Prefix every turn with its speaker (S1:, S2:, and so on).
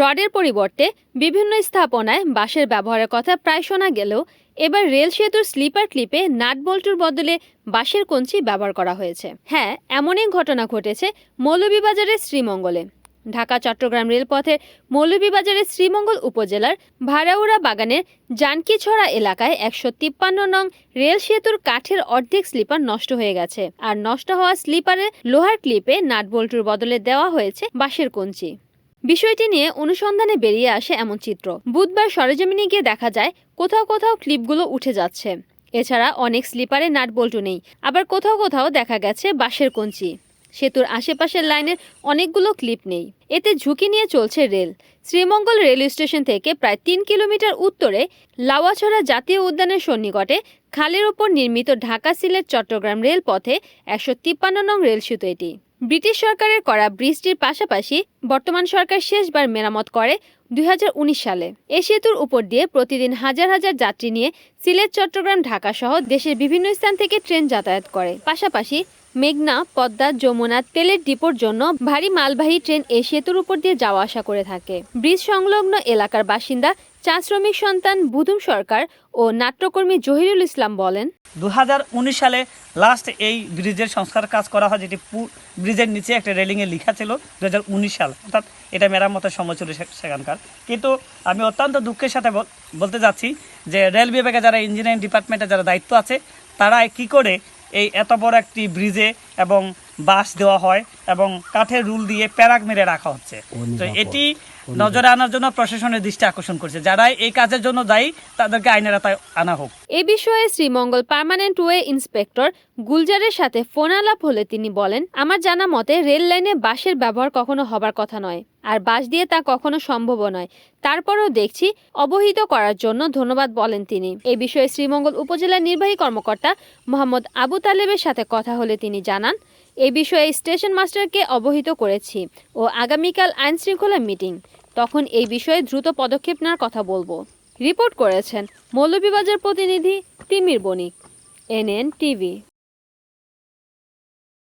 S1: রডের পরিবর্তে বিভিন্ন স্থাপনায় বাঁশের ব্যবহারের কথা প্রায় শোনা গেলেও এবার রেল সেতুর স্লিপার ক্লিপে নাট বল্টুর বদলে বাঁশের কঞ্চি ব্যবহার করা হয়েছে। হ্যাঁ এমনই ঘটনা ঘটেছে মৌলভীবাজারের শ্রীমঙ্গলে। ঢাকা, চট্টগ্রাম রেলপথের মৌলভীবাজারের শ্রীমঙ্গল উপজেলার ভাড়াউড়া বাগানের জানকিছড়া এলাকায় একশো তিপ্পান্ন নং রেল সেতুর কাঠের অর্ধেক স্লিপার নষ্ট হয়ে গেছে। আর নষ্ট হওয়া স্লিপারের লোহার ক্লিপে নাট বল্টুর বদলে দেওয়া হয়েছে বাঁশের কঞ্চি। বিষয়টি নিয়ে অনুসন্ধানে বেরিয়ে আসে এমন চিত্র। বুধবার সরেজমিনে গিয়ে দেখা যায়, কোথাও কোথাও ক্লিপগুলো উঠে যাচ্ছে। এছাড়া অনেক স্লিপারে নাট বল্টু নেই। আবার কোথাও কোথাও দেখা গেছে বাঁশের কঞ্চি। সেতুর আশেপাশের লাইনের অনেকগুলো ক্লিপ নেই। এতে ঝুঁকি নিয়ে চলছে রেল। শ্রীমঙ্গল রেল স্টেশন থেকে প্রায় তিন কিলোমিটার উত্তরে লাওয়াছড়া জাতীয় উদ্যানের সন্নিকটে খালের ওপর নির্মিত ঢাকা সিলেট চট্টগ্রাম রেলপথে একশো তিপ্পান্ন নং রেল সেতু এটি। ব্রিটিশ সরকারের করা ব্রিজটির পাশাপাশি বর্তমান সরকার শেষবার মেরামত করে দুই হাজার উনিশ সালে। এ সেতুর উপর দিয়ে প্রতিদিন হাজার হাজার যাত্রী নিয়ে সিলেট, চট্টগ্রাম, ঢাকা সহ দেশের বিভিন্ন স্থান থেকে ট্রেন যাতায়াত করে। পাশাপাশি মেঘনা, পদ্মা, যমুনা, তেলের ডিপোর জন্য ভারী মালবাহী ট্রেন এই সেতুর উপর দিয়ে যাওয়া আসা করে থাকে। ব্রিজ সংলগ্ন এলাকার বাসিন্দা চা শ্রমিক সন্তান বুধুম সরকার ও নাট্যকর্মী জহিরুল ইসলাম বলেন
S2: দু হাজার উনিশ সালে লাস্ট এই ব্রিজের সংস্কার কাজ করা হয়, যেটি ব্রিজের নিচে একটা রেলিংয়ে লেখা ছিল দু হাজার উনিশ সাল। অর্থাৎ এটা মেরামতের সময় ছিল সেখানকার। কিন্তু আমি অত্যন্ত দুঃখের সাথে বল- বলতে যাচ্ছি যে রেল বিভাগে যারা ইঞ্জিনিয়ারিং ডিপার্টমেন্টে যারা দায়িত্ব আছে, তারা কি করে এই এত বড় একটি ব্রিজে এবং বাস দেওয়া হয় এবং কাঠের রুল দিয়ে প্যারাক মেরে রাখা হচ্ছে। তো এটি নজরে আনার জন্য প্রশাসনের দৃষ্টি আকর্ষণ করছে। যারা এই কাজের জন্য দায়ী তাদেরকে আইনের আওতায় আনা হোক।
S1: এ বিষয়ে শ্রীমঙ্গল পার্মানেন্ট ওয়ে ইন্সপেক্টর গুলজারের সাথে ফোন আলাপ হলে তিনি বলেন আমার জানা মতে রেল লাইনে বাঁশের ব্যবহার কখনো হবার কথা নয় আর বাঁশ দিয়ে তা কখনো সম্ভবও নয়। তারপরেও দেখছি অবহিত করার জন্য ধন্যবাদ বলেন তিনি। এ বিষয়ে শ্রীমঙ্গল উপজেলার নির্বাহী কর্মকর্তা মোহাম্মদ আবু তালেবের সাথে কথা হলে তিনি জানান এই বিষয়ে স্টেশন মাস্টারকে অবহিত করেছি ও আগামীকাল আইনশৃঙ্খলা মিটিং। তখন এই বিষয়ে দ্রুত পদক্ষেপ নেওয়ার কথা বলব। রিপোর্ট করেছেন মৌলভীবাজার প্রতিনিধি তিমির বণিক, এনএন টিভি।